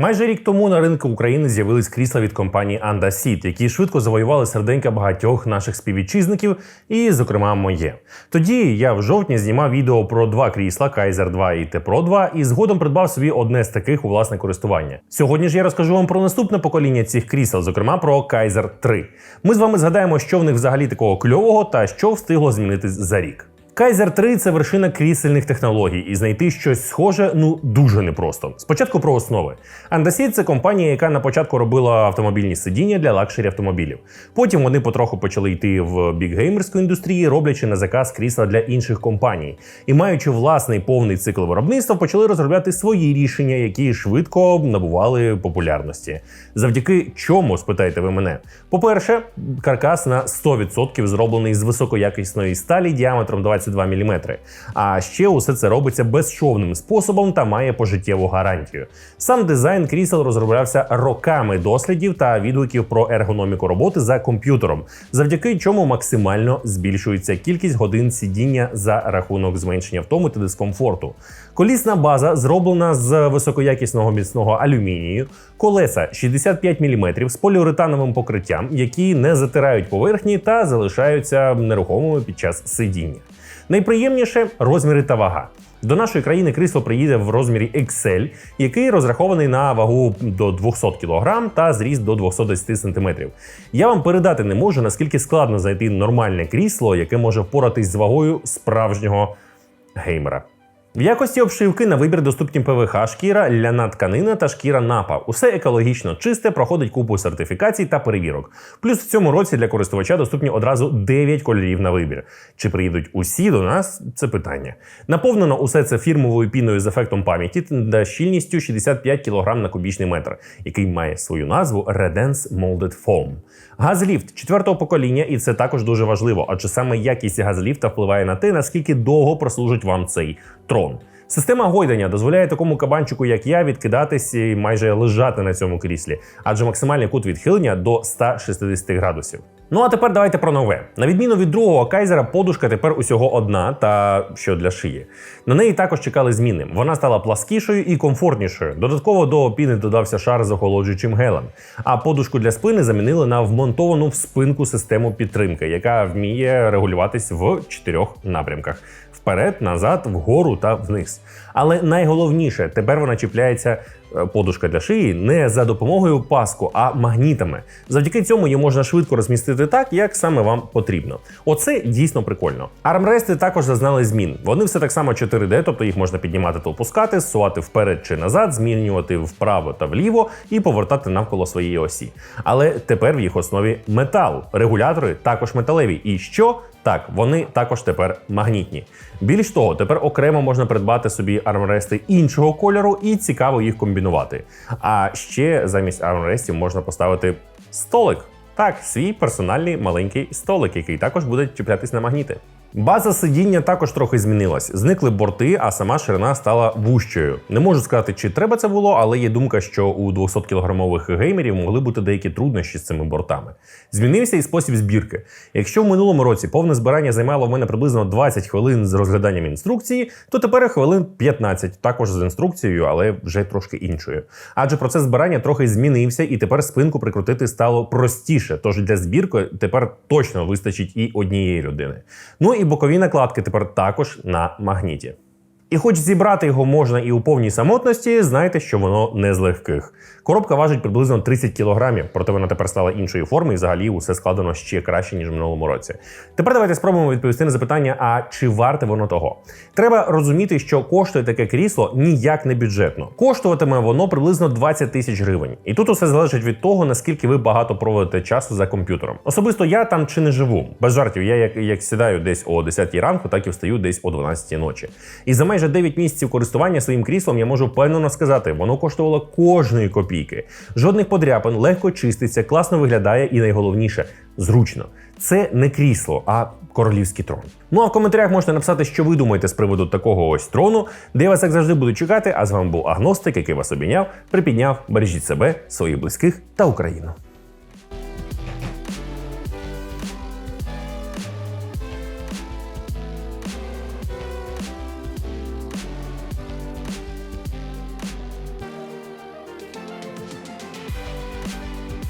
Майже рік тому на ринку України з'явились крісла від компанії Anda Seat, які швидко завоювали серденька багатьох наших співвітчизників, і, зокрема, моє. Тоді я в жовтні знімав відео про два крісла Kaiser 2 і T-Pro 2, і згодом придбав собі одне з таких у власне користування. Сьогодні ж я розкажу вам про наступне покоління цих крісел, зокрема про Kaiser 3. Ми з вами згадаємо, що в них взагалі такого кльового та що встигло змінитись за рік. Kaiser 3 це вершина крісельних технологій, і знайти щось схоже ну дуже непросто. Спочатку про основи. Andaseat – це компанія, яка на початку робила автомобільні сидіння для лакшері автомобілів. Потім вони потроху почали йти в бікгеймерську індустрію, роблячи на заказ крісла для інших компаній. І маючи власний повний цикл виробництва, почали розробляти свої рішення, які швидко набували популярності. Завдяки чому, спитаєте ви мене? По-перше, каркас на 100% зроблений з високоякісної сталі діаметром 22 мм. А ще усе це робиться безшовним способом та має пожиттєву гарантію. Сам дизайн крісел розроблявся роками дослідів та відгуків про ергономіку роботи за комп'ютером, завдяки чому максимально збільшується кількість годин сидіння за рахунок зменшення втоми та дискомфорту. Колісна база зроблена з високоякісного міцного алюмінію, колеса 65 мм з поліуретановим покриттям, які не затирають поверхні та залишаються нерухомими під час сидіння. Найприємніше розміри та вага. До нашої країни крісло приїде в розмірі XL, який розрахований на вагу до 200 кг та зріст до 210 см. Я вам передати не можу, наскільки складно знайти нормальне крісло, яке може впоратись з вагою справжнього геймера. В якості обшивки на вибір доступні ПВХ, шкіра, ляна тканина та шкіра напа. Усе екологічно чисте, проходить купу сертифікацій та перевірок. Плюс в цьому році для користувача доступні одразу 9 кольорів на вибір. Чи приїдуть усі до нас? Це питання. Наповнено усе це фірмовою піною з ефектом пам'яті та щільністю 65 кг на кубічний метр, який має свою назву Redens Molded Foam. Газліфт четвертого покоління, і це також дуже важливо, адже саме якість газліфта впливає на те, наскільки довго прослужить вам цей трон. Система гойдання дозволяє такому кабанчику, як я, відкидатись і майже лежати на цьому кріслі, адже максимальний кут відхилення до 160 градусів. Ну а тепер давайте про нове. На відміну від другого кайзера, подушка тепер усього одна, та що для шиї. На неї також чекали зміни. Вона стала пласкішою і комфортнішою. Додатково до піни додався шар з охолоджуючим гелем. А подушку для спини замінили на вмонтовану в спинку систему підтримки, яка вміє регулюватись в чотирьох напрямках: вперед, назад, вгору та вниз. Але найголовніше, тепер вона чіпляється подушка для шиї не за допомогою паску, а магнітами. Завдяки цьому її можна швидко розмістити так, як саме вам потрібно. Оце дійсно прикольно. Армрести також зазнали змін. Вони все так само 4D, тобто їх можна піднімати та опускати, сувати вперед чи назад, змінювати вправо та вліво і повертати навколо своєї осі. Але тепер в їх основі метал. Регулятори також металеві. І що? Так, вони також тепер магнітні. Більш того, тепер окремо можна придбати собі армрести іншого кольору і цікаво їх комбінувати. А ще замість армрестів можна поставити столик. Так, свій персональний маленький столик, який також буде чіплятись на магніти. База сидіння також трохи змінилась. Зникли борти, а сама ширина стала вущою. Не можу сказати, чи треба це було, але є думка, що у 200 кілограмових геймерів могли бути деякі труднощі з цими бортами. Змінився і спосіб збірки. Якщо в минулому році повне збирання займало в мене приблизно 20 хвилин з розгляданням інструкції, то тепер хвилин 15, також з інструкцією, але вже трошки іншою. Адже процес збирання трохи змінився, і тепер спинку прикрутити стало простіше. Тож для збірки тепер точно вистачить і однієї людини. Ну і бокові накладки тепер також на магніті. І хоч зібрати його можна і у повній самотності, знайте, що воно не з легких. Коробка важить приблизно 30 кілограмів, проте вона тепер стала іншої форми, і взагалі усе складено ще краще, ніж в минулому році. Тепер давайте спробуємо відповісти на запитання: а чи варте воно того? Треба розуміти, що коштує таке крісло ніяк не бюджетно. Коштуватиме воно приблизно 20 тисяч гривень. І тут усе залежить від того, наскільки ви багато проводите часу за комп'ютером. Особисто я там чи не живу. Без жартів, я як, як сідаю десь о 10 ранку, так і встаю десь о 12 ночі. І за майже 9 місяців користування своїм кріслом я можу впевнено сказати, воно коштувало кожної копійки. Жодних подряпин, легко чиститься, класно виглядає і найголовніше зручно. Це не крісло, а королівський трон. Ну а в коментарях можете написати, що ви думаєте з приводу такого ось трону, де я вас як завжди буду чекати. А з вами був агностик, який вас обійняв, припідняв. Бережіть себе, своїх близьких та Україну.